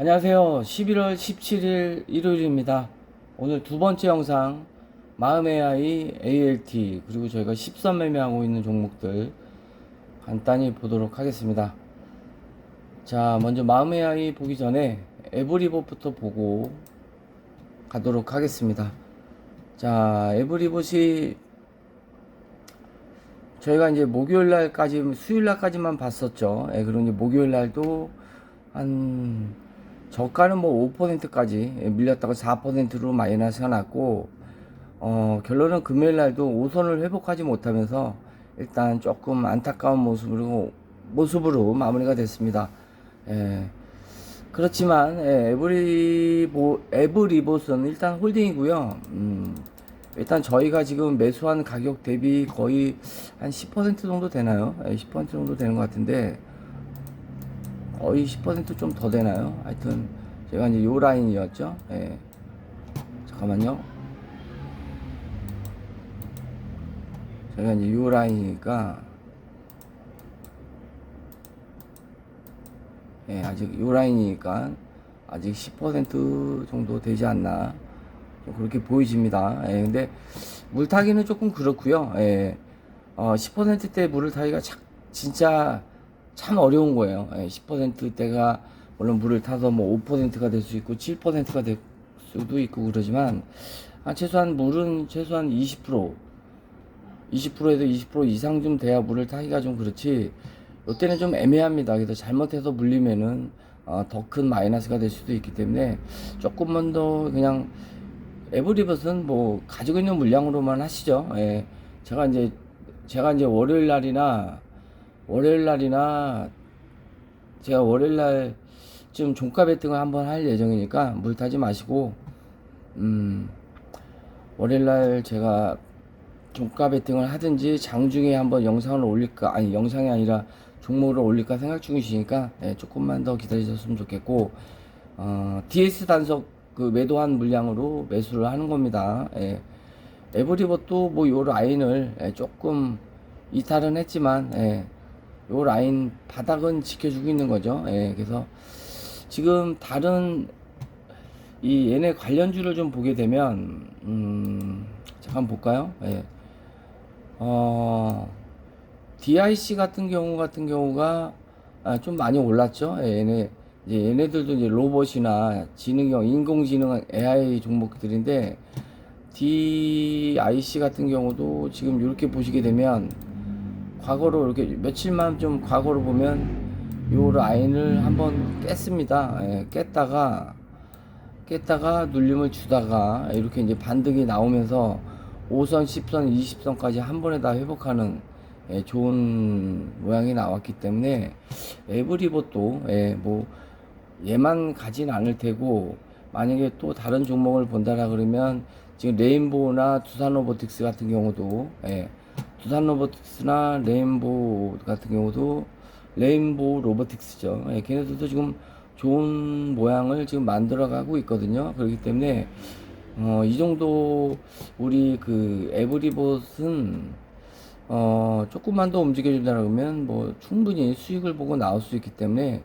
안녕하세요. 11월 17일 일요일입니다. 오늘 두 번째 영상 마음의 아이 ALT 그리고 저희가 10선 매매하고 있는 종목들 간단히 보도록 하겠습니다. 자, 먼저 마음의 아이 보기 전에 에브리봇부터 보고 가도록 하겠습니다. 자, 에브리봇이 저희가 이제 목요일 날까지 수요일 날까지만 봤었죠. 예, 그리고 목요일 날도 한 저가는 뭐 5%까지 밀렸다가 4%로 마이너스가 났고 어, 결론은 금요일 날도 5선을 회복하지 못하면서 일단 조금 안타까운 모습으로 모습으로 마무리가 됐습니다. 예. 그렇지만 예, 에브리보 에브리봇은 일단 홀딩이고요. 음, 일단 저희가 지금 매수한 가격 대비 거의 한 10% 정도 되나요? 예, 10% 정도 되는 것 같은데 거의 10%좀 더 되나요? 하여튼 제가 이제 요 라인이었죠. 예. 잠깐만요. 제가 이제 요 라인이니까 예, 아직 요 라인이니까 아직 10% 정도 되지 않나 좀 그렇게 보이집니다. 예, 근데 물 타기는 조금 그렇고요. 예, 어, 10%대 물을 타기가 참, 진짜 참 어려운 거예요. 예, 10%대가 물론 물을 타서 뭐 5%가 될 수 있고 7%가 될 수도 있고 그러지만 아, 최소한 물은 최소한 20% 20%에서 20% 이상 좀 돼야 물을 타기가 좀 그렇지 이때는 좀 애매합니다. 그래서 잘못해서 물리면은 어, 더큰 마이너스가 될 수도 있기 때문에 조금만 더 그냥 에브리벗은 뭐 가지고 있는 물량으로만 하시죠. 예. 제가 이제 제가 이제 월요일 날이나 월요일 날이나 제가 월요일 날좀 종가 배팅을 한번 할 예정이니까 물 타지 마시고 음 월요일 날 제가 종가 배팅을 하든지 장중에 한번 영상을 올릴까 아니 영상이 아니라 종목을 올릴까 생각 중이시니까 예, 조금만 더 기다리셨으면 좋겠고 어, DS 단속 그 매도한 물량으로 매수를 하는 겁니다. 예. 에브리봇도 뭐 요 라인을 예, 조금 이탈은 했지만 예, 요 라인 바닥은 지켜주고 있는 거죠. 예, 그래서 지금 다른 이 얘네 관련주를 좀 보게 되면 음, 잠깐 볼까요? 예. 어, DIC 같은 경우 같은 경우가 아, 좀 많이 올랐죠. 예, 얘네 이제 얘네들도 이제 로봇이나 지능형 인공지능 AI 종목들인데 DIC 같은 경우도 지금 이렇게 보시게 되면 과거로 이렇게 며칠만 좀 과거로 보면 요 라인을 한번 깼습니다. 예, 깼다가 깼다가 눌림을 주다가 이렇게 이제 반등이 나오면서 5선, 10선, 20선까지 한 번에 다 회복하는 예, 좋은 모양이 나왔기 때문에 에브리봇도 예, 뭐 얘만 가진 않을 테고 만약에 또 다른 종목을 본다라 그러면 지금 레인보우나 두산 로보틱스 같은 경우도 예, 두산 로보틱스나 레인보우 같은 경우도 레인보우 로보틱스죠. 예, 걔네들도 지금 좋은 모양을 지금 만들어가고 있거든요. 그렇기 때문에 어, 이 정도 우리 그 에브리봇은 어, 조금만 더 움직여준다 그러면 뭐 충분히 수익을 보고 나올 수 있기 때문에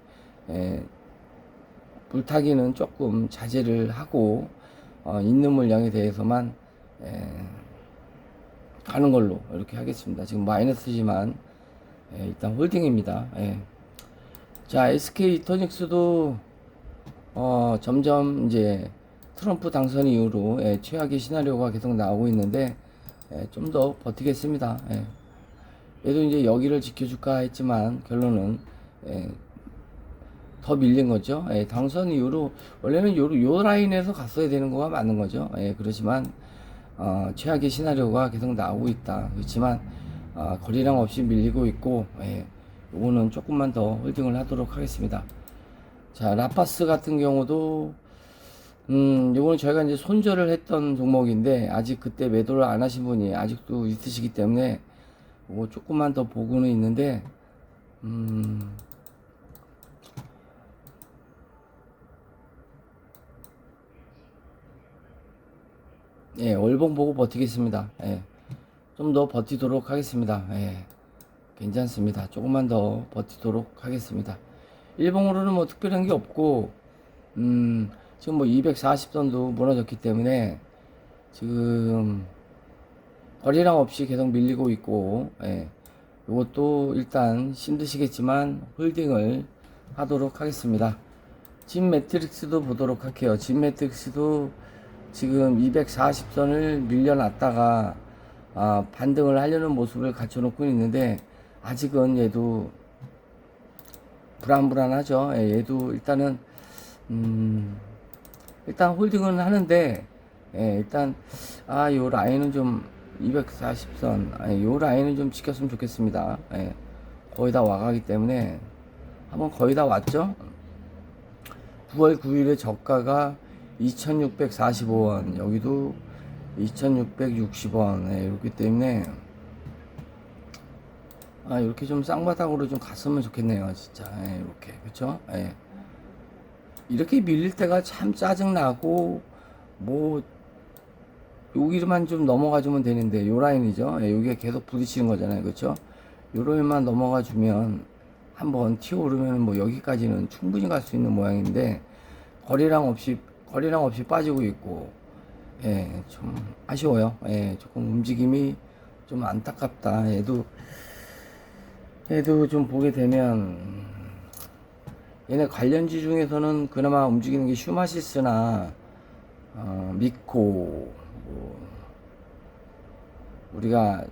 에, 불타기는 조금 자제를 하고 어, 있는 물량에 대해서만 에, 가는 걸로 이렇게 하겠습니다. 지금 마이너스지만 에, 일단 홀딩입니다. 예. 자 SK 이터닉스도 어, 점점 이제 트럼프 당선 이후로 예, 최악의 시나리오가 계속 나오고 있는데 예, 좀 더 버티겠습니다. 예. 얘도 이제 여기를 지켜줄까 했지만 결론은 예, 더 밀린 거죠. 예, 당선 이후로 원래는 요, 요 라인에서 갔어야 되는 거가 맞는 거죠. 예, 그렇지만 어, 최악의 시나리오가 계속 나오고 있다. 그렇지만 어, 거리랑 없이 밀리고 있고 예, 요거는 조금만 더 홀딩을 하도록 하겠습니다. 자 라파스 같은 경우도 음, 요거는 저희가 이제 손절을 했던 종목인데, 아직 그때 매도를 안 하신 분이 아직도 있으시기 때문에, 요거 조금만 더 보고는 있는데, 음, 예, 월봉 보고 버티겠습니다. 예, 좀 더 버티도록 하겠습니다. 예, 괜찮습니다. 조금만 더 버티도록 하겠습니다. 일봉으로는 뭐 특별한 게 없고, 음, 지금 뭐 240선도 무너졌기 때문에 지금 거리랑 없이 계속 밀리고 있고, 예. 이것도 일단 힘드시겠지만 홀딩을 하도록 하겠습니다. 진 매트릭스도 보도록 할게요. 진 매트릭스도 지금 240선을 밀려놨다가 아, 반등을 하려는 모습을 갖춰놓고 있는데 아직은 얘도 불안불안하죠. 예, 얘도 일단은 음, 일단 홀딩은 하는데 예, 일단 아 요 라인은 좀 240선 아니 요 라인은 좀 지켰으면 좋겠습니다. 예, 거의 다 와가기 때문에 한번 거의 다 왔죠. 9월 9일에 저가가 2,645원 여기도 2,660원 예, 이렇기 때문에 아 이렇게 좀 쌍바닥으로 좀 갔으면 좋겠네요 진짜. 예, 이렇게. 그쵸? 예. 이렇게 밀릴 때가 참 짜증나고 뭐 여기만 좀 넘어가 주면 되는데 요 라인이죠? 예, 여기에 계속 부딪히는 거잖아요 그쵸? 요 라인만 넘어가 주면 한번 튀어 오르면 뭐 여기까지는 충분히 갈 수 있는 모양인데 거리랑 없이 거리랑 없이 빠지고 있고 예, 좀 아쉬워요. 예, 조금 움직임이 좀 안타깝다. 얘도 얘도 좀 보게 되면 얘네 관련지 중에서는 그나마 움직이는 게 슈마시스나 어, 미코 뭐 우리가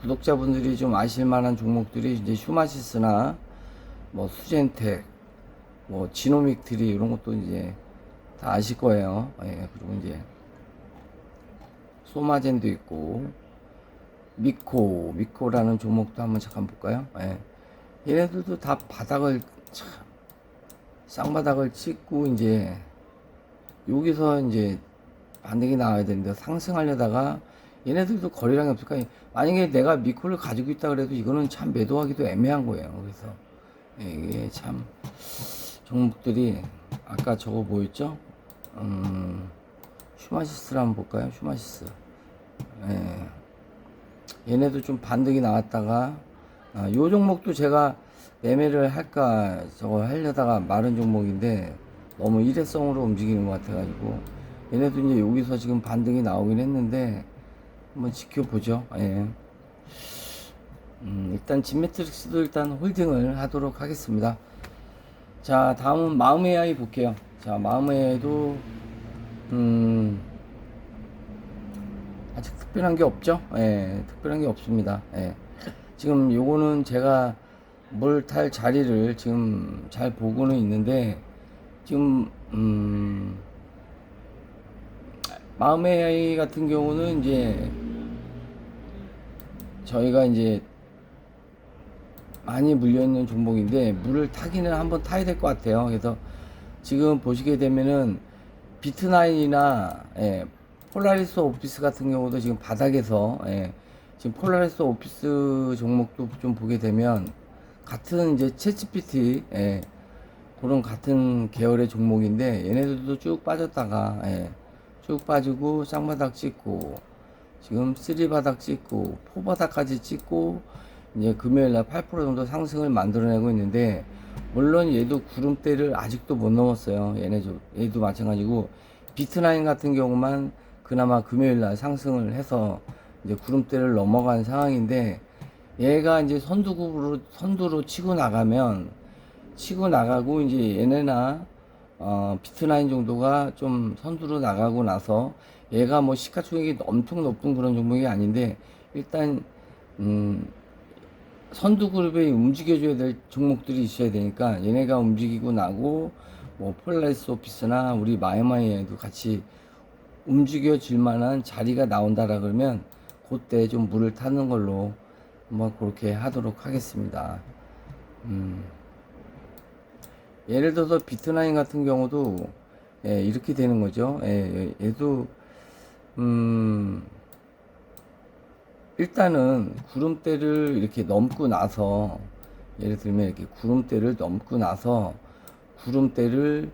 구독자분들이 좀 아실 만한 종목들이 이제 슈마시스나 뭐 수젠텍 뭐 지노믹 트리 이런 것도 이제 다 아실 거예요. 예, 그리고 이제 소마젠도 있고 미코 미코라는 종목도 한번 잠깐 볼까요? 예. 얘네들도 다 바닥을 참 쌍바닥을 찍고 이제 여기서 이제 반등이 나와야 되는데 상승하려다가 얘네들도 거리량이 없으니까 만약에 내가 미코를 가지고 있다 그래도 이거는 참 매도하기도 애매한 거예요. 그래서 예, 이게 참 종목들이 아까 저거 보였죠? 음, 슈마시스를 한번 볼까요? 슈마시스. 예. 얘네도 좀 반등이 나왔다가 아, 요 종목도 제가 매매를 할까 저거 하려다가 마른 종목인데 너무 일회성으로 움직이는 것 같아가지고 얘네도 이제 여기서 지금 반등이 나오긴 했는데 한번 지켜보죠. 예. 음, 일단 진매트릭스도 일단 홀딩을 하도록 하겠습니다. 자, 다음은 마음의 아이 볼게요. 자, 마음의 아이도 음, 아직 특별한 게 없죠? 예, 특별한 게 없습니다. 예. 지금 요거는 제가 뭘 탈 자리를 지금 잘 보고는 있는데, 지금, 음, 마음의 아이 같은 경우는 이제, 저희가 이제 많이 물려있는 종목인데, 물을 타기는 한번 타야 될 것 같아요. 그래서 지금 보시게 되면은, 비트나인이나, 예, 폴라리스 오피스 같은 경우도 지금 바닥에서 예, 지금 폴라리스 오피스 종목도 좀 보게 되면 같은 이제 채찌피티 예, 그런 같은 계열의 종목인데 얘네들도 쭉 빠졌다가 예, 쭉 빠지고 쌍바닥 찍고 지금 쓰리바닥 찍고 포바닥까지 찍고 이제 금요일날 8% 정도 상승을 만들어내고 있는데 물론 얘도 구름대를 아직도 못 넘었어요. 얘네도 얘도 마찬가지고 비트나인 같은 경우만 그나마 금요일 날 상승을 해서 이제 구름대를 넘어간 상황인데 얘가 이제 선두급으로 선두로 치고 나가면 치고 나가고 이제 얘네나 어, 비트나인 정도가 좀 선두로 나가고 나서 얘가 뭐 시가총액이 엄청 높은 그런 종목이 아닌데 일단 음 선두 그룹에 움직여줘야 될 종목들이 있어야 되니까 얘네가 움직이고 나고 뭐 폴라리스 오피스나 우리 마이마이에도 같이 움직여질 만한 자리가 나온다라 그러면 그때 좀 물을 타는 걸로 한번 그렇게 하도록 하겠습니다. 음. 예를 들어서 비트나인 같은 경우도 예, 이렇게 되는 거죠. 예, 예, 얘도 음, 일단은 구름대를 이렇게 넘고 나서 예를 들면 이렇게 구름대를 넘고 나서 구름대를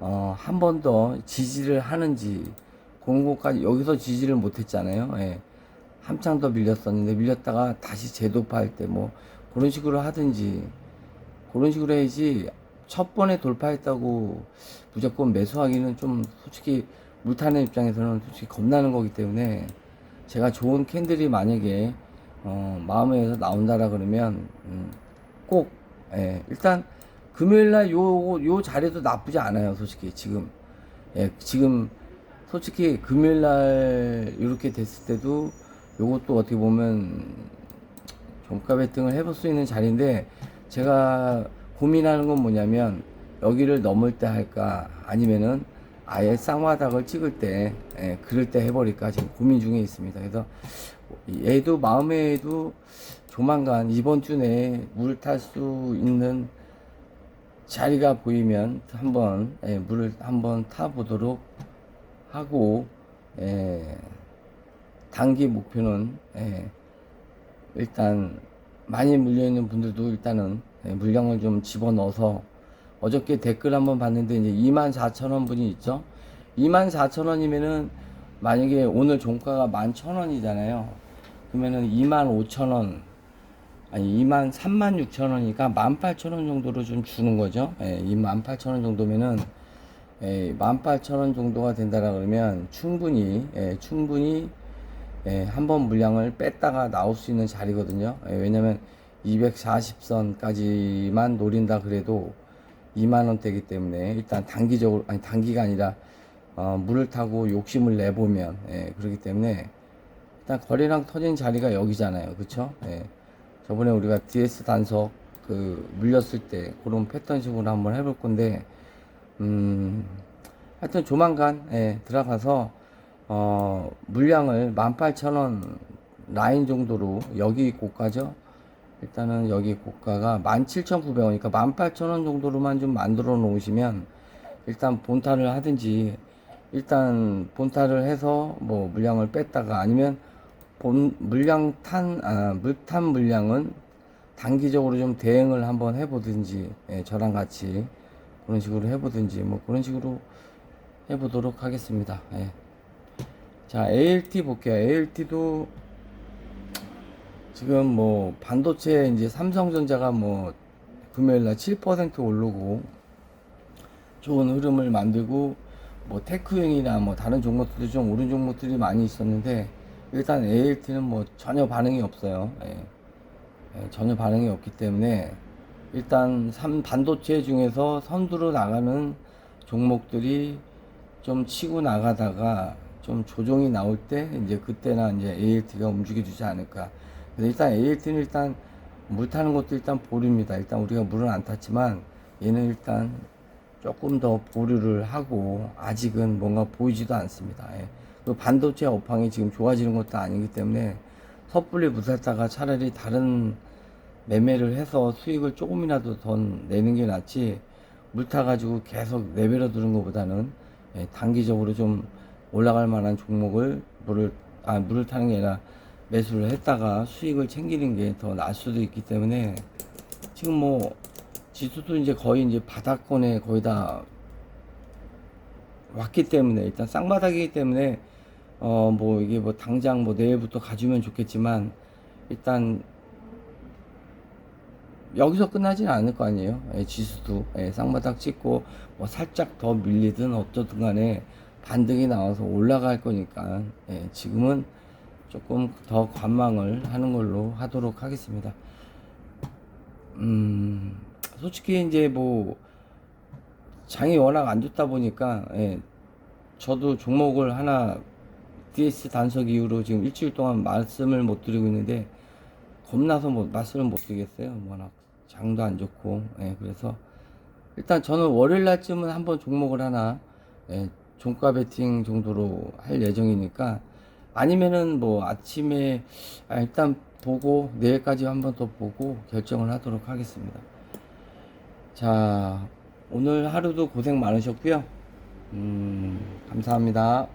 어, 한 번 더 지지를 하는지 공고까지 여기서 지지를 못했잖아요. 예. 한창 더 밀렸었는데 밀렸다가 다시 재도파할 때 뭐 그런 식으로 하든지 그런 식으로 해야지 첫 번에 돌파했다고 무조건 매수하기는 좀 솔직히 물타는 입장에서는 솔직히 겁나는 거기 때문에 제가 좋은 캔들이 만약에 어, 마음에서 나온다라 그러면 음, 꼭 예, 일단 금요일 날 요, 요 자리도 나쁘지 않아요 솔직히 지금. 예, 지금 솔직히 금요일 날 이렇게 됐을 때도 요것도 어떻게 보면 종가 배팅을 해볼 수 있는 자리인데 제가 고민하는 건 뭐냐면 여기를 넘을 때 할까 아니면은 아예 쌍바닥을 찍을 때 예, 그럴 때 해버릴까 지금 고민 중에 있습니다. 그래서 얘도 마음에도 조만간 이번 주 내에 물탈수 있는 자리가 보이면 한번 예, 물을 한번 타 보도록 하고 예, 단기 목표는 예, 일단 많이 물려 있는 분들도 일단은 예, 물량을 좀 집어 넣어서 어저께 댓글 한번 봤는데 이제 24,000원 분이 있죠. 24,000원이면은 만약에 오늘 종가가 11,000원이잖아요. 그러면은 25,000원 아니 2만 3만 6천 원이니까 18,000원 정도로 좀 주는 거죠. 예, 28,000원 정도면은 예, 18,000원 정도가 된다라 그러면 충분히 예, 충분히 예, 한번 물량을 뺐다가 나올 수 있는 자리거든요. 예, 왜냐면 240선까지만 노린다 그래도 2만 원대이기 때문에 일단 단기적으로 아니 단기가 아니라 어, 물을 타고 욕심을 내보면 예, 그렇기 때문에 일단 거래량 터진 자리가 여기잖아요. 그쵸? 예. 저번에 우리가 DS 단속 그 물렸을 때 그런 패턴식으로 한번 해볼 건데 음 하여튼 조만간 예, 들어가서 어 물량을 18,000원 라인 정도로 여기 고가죠 일단은 여기 고가가 17,900원이니까 18,000원 정도로만 좀 만들어 놓으시면 일단 본타를 하든지 일단 본타를 해서 뭐 물량을 뺐다가 아니면 본 물량 탄, 아, 물탄 물량은 단기적으로 좀 대응을 한번 해보든지, 예, 저랑 같이 그런 식으로 해보든지, 뭐 그런 식으로 해보도록 하겠습니다. 예. 자, ALT 볼게요. ALT도 지금 뭐 반도체 이제 삼성전자가 뭐 금요일 날 7% 오르고 좋은 흐름을 만들고 뭐 테크형이나 뭐 다른 종목들도 좀 오른 종목들이 많이 있었는데 일단 ALT는 뭐 전혀 반응이 없어요. 예. 예, 전혀 반응이 없기 때문에 일단 삼 반도체 중에서 선두로 나가는 종목들이 좀 치고 나가다가 좀 조정이 나올 때 이제 그때나 이제 ALT가 움직여주지 않을까. 일단 ALT는 일단 물 타는 것도 일단 보류입니다. 일단 우리가 물은 안 탔지만 얘는 일단 조금 더 보류를 하고 아직은 뭔가 보이지도 않습니다. 예. 또 반도체 업황이 지금 좋아지는 것도 아니기 때문에 섣불리 무샀다가 차라리 다른 매매를 해서 수익을 조금이라도 더 내는 게 낫지 물 타가지고 계속 내버려 두는 것보다는 예, 단기적으로 좀 올라갈 만한 종목을 물을 아 물을 타는 게 아니라 매수를 했다가 수익을 챙기는 게 더 나을 수도 있기 때문에 지금 뭐 지수도 이제 거의 이제 바닥권에 거의 다 왔기 때문에 일단 쌍바닥이기 때문에 어 뭐 이게 뭐 당장 뭐 내일부터 가주면 좋겠지만 일단 여기서 끝나지는 않을 거 아니에요. 예, 지수도 예, 쌍바닥 찍고 뭐 살짝 더 밀리든 어쩌든 간에 반등이 나와서 올라갈 거니까 예, 지금은 조금 더 관망을 하는 걸로 하도록 하겠습니다. 음, 솔직히 이제 뭐 장이 워낙 안 좋다 보니까 예, 저도 종목을 하나 DS 단속 이후로 지금 일주일 동안 말씀을 못 드리고 있는데 겁나서 뭐 말씀을 못 드리겠어요. 워낙 장도 안 좋고 예, 그래서 일단 저는 월요일 날쯤은 한번 종목을 하나 예, 종가 베팅 정도로 할 예정이니까 아니면은 뭐 아침에 아, 일단 보고 내일까지 한번 더 보고 결정을 하도록 하겠습니다. 자 오늘 하루도 고생 많으셨고요. 음, 감사합니다.